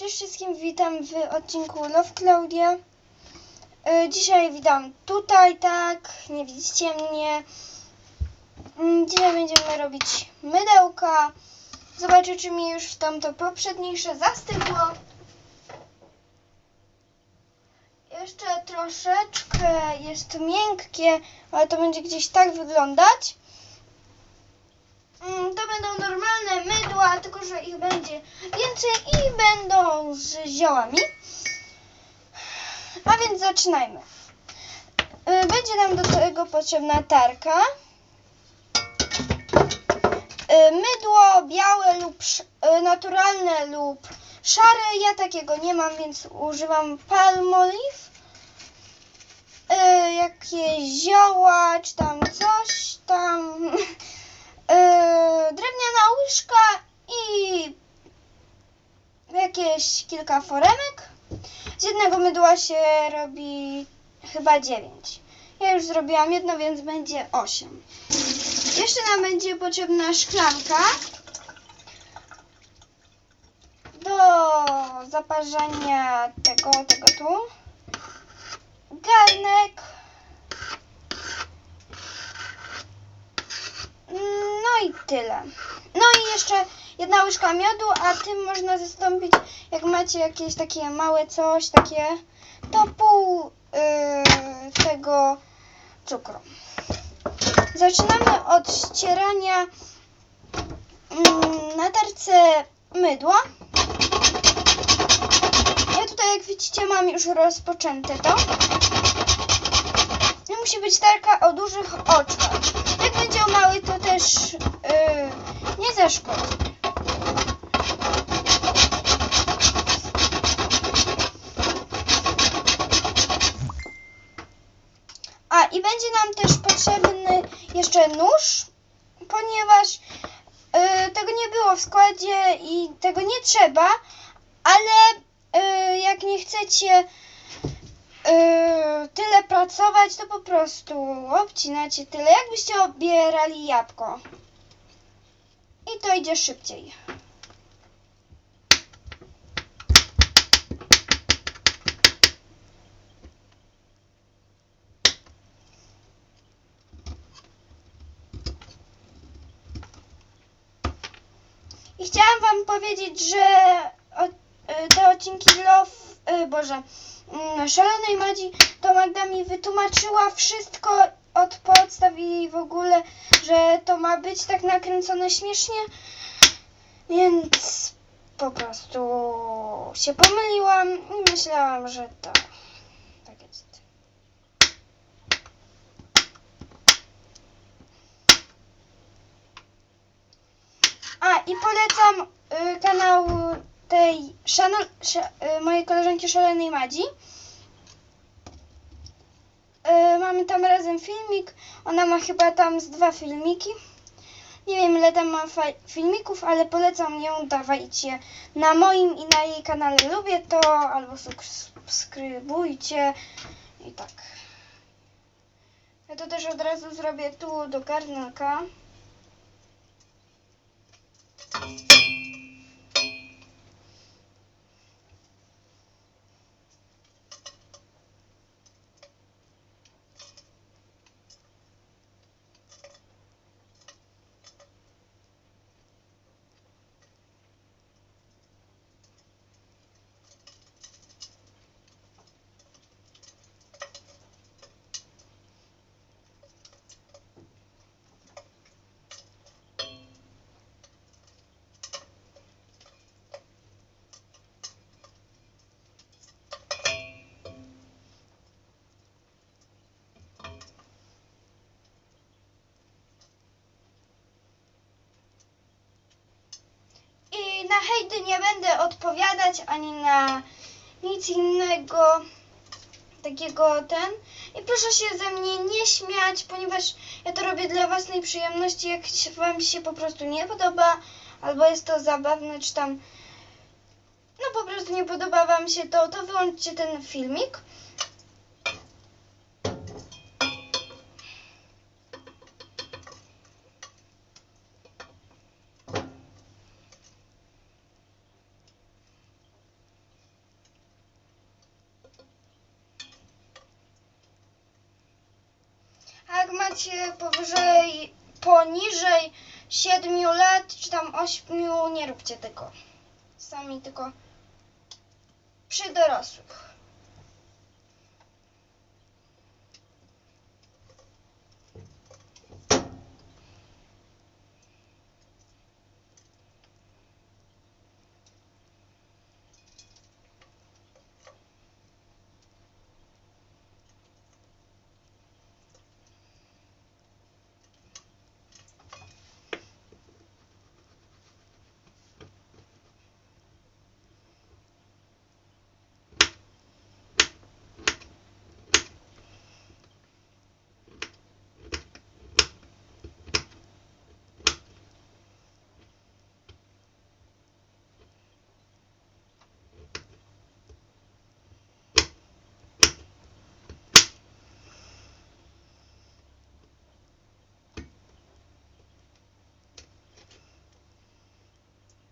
Cześć wszystkim, witam w odcinku Love Claudia. Y, Dzisiaj witam tutaj, tak, nie widzicie mnie. Mm, Dzisiaj będziemy robić mydełka. Zobaczę, czy mi już tamto poprzedniejsze zastygło. Jeszcze troszeczkę jest miękkie, ale to będzie gdzieś tak wyglądać. Mm, To będą normalne mydła, tylko że ich będzie więcej i będą z ziołami. A więc zaczynajmy. Y, Będzie nam do tego potrzebna tarka. Y, Mydło białe lub y, naturalne lub szare. Ja takiego nie mam, więc używam palmolive. Jakieś zioła, czy tam coś tam. Drewniana łyżka i jakieś kilka foremek. Z jednego mydła się robi chyba 9. Ja już zrobiłam jedno, więc będzie 8. Jeszcze nam będzie potrzebna szklanka do zaparzania tego, tego tu. Garnek. No i tyle. No i jeszcze jedna łyżka miodu, a tym można zastąpić, jak macie jakieś takie małe coś, takie, to pół yy, tego cukru. Zaczynamy od ścierania mm, na tarce mydła. Ja tutaj, jak widzicie, mam już rozpoczęte to. I musi być tarka o dużych oczkach. Jak będzie mały, to też yy, nie zaszkodzi. A i będzie nam też potrzebny jeszcze nóż, ponieważ yy, tego nie było w składzie i tego nie trzeba, ale yy, jak nie chcecie yy, tyle pracować, to po prostu obcinacie tyle, jakbyście obierali jabłko. I to idzie szybciej. I chciałam Wam powiedzieć, że y, te odcinki Love, y, Boże, mm, Szalonej Madzi, to Magda mi wytłumaczyła wszystko od podstaw i w ogóle, że to ma być tak nakręcone śmiesznie, więc po prostu się pomyliłam i myślałam, że tak jest. A i polecam y, kanał tej szano, sz, y, mojej koleżanki Szalonej Madzi. Y, mamy tam razem filmik. Ona ma chyba tam z dwa filmiki. Nie wiem ile tam ma filmików, ale polecam ją, dawajcie na moim i na jej kanale. Lubię to, albo subskrybujcie i tak. Ja to też od razu zrobię tu do garnka. I na hejty nie będę odpowiadać ani na nic innego takiego ten. I proszę się ze mnie nie śmiać, ponieważ ja to robię dla własnej przyjemności. Jak wam się po prostu nie podoba, albo jest to zabawne, czy tam no po prostu nie podoba wam się to, to wyłączcie ten filmik. Macie powyżej, poniżej 7 lat, czy tam 8, nie róbcie tego. Sami tylko przy dorosłych.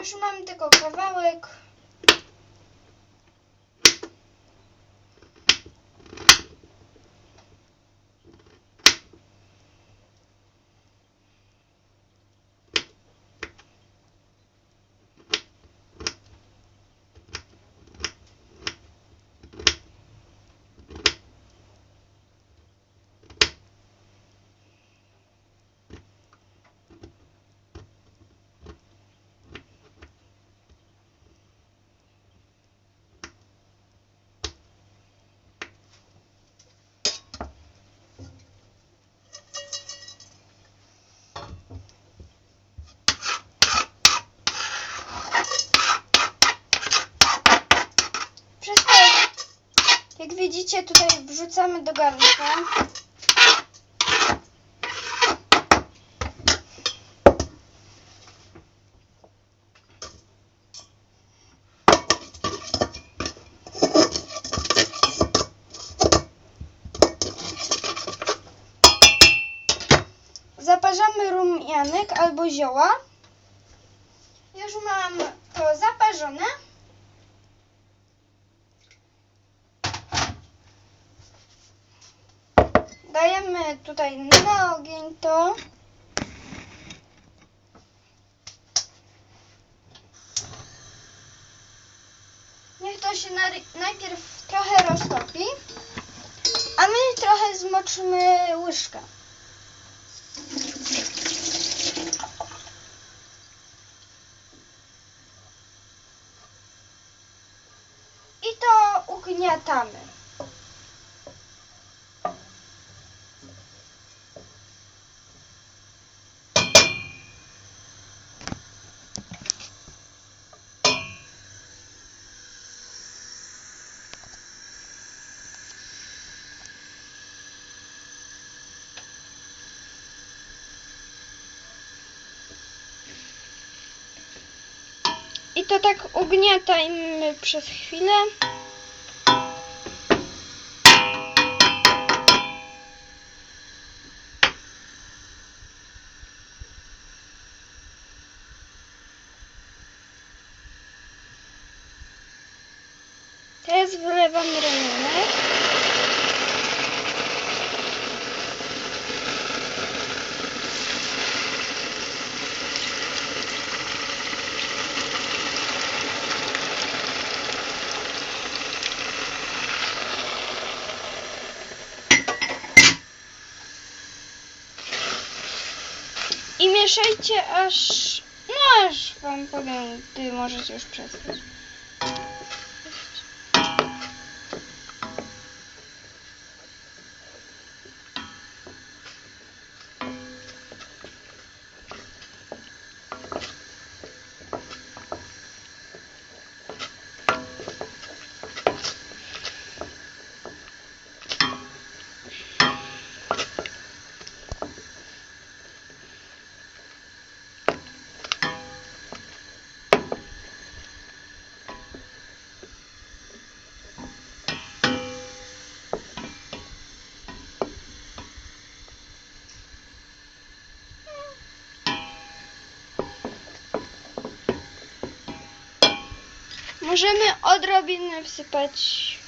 Już mam tylko kawałek. Wszystko, jak widzicie, tutaj wrzucamy do garnka. Zaparzamy rumianek albo zioła. Już mam to zaparzone. Dajemy tutaj na ogień to. Niech to się najpierw trochę roztopi, a my trochę zmoczmy łyżkę. I to ugniatamy. I to tak ugniatajmy przez chwilę. I mieszajcie aż, no aż wam powiem, gdy możecie już przestać. Możemy odrobinę wsypać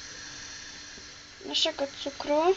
naszego cukru.